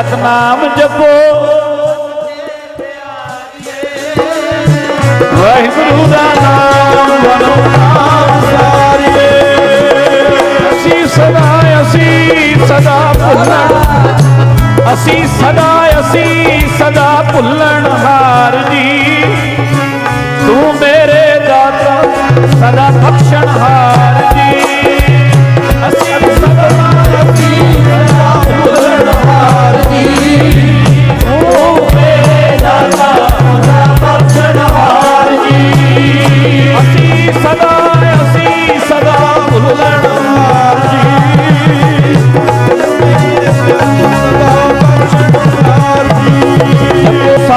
ਸਤਨਾਮ ਜਪੋ। ਵਾਹਿਗੁਰੂ ਦਾ ਨਾਮ ਵਰੋ ਨਾਮ ਸਾਰੀਏ ਅਸੀਂ ਸਦਾ ਅਸੀਂ ਸਦਾ ਭੁੱਲਣ। ਅਸੀਂ ਸਦਾ ਅਸੀਂ ਸਦਾ ਭੁੱਲਣ ਹਾਰ ਜੀ। ਤੂੰ ਮੇਰੇ ਦਾਤਾ, ਸਦਾ ਬਖਸ਼ਣ ਹਾਰ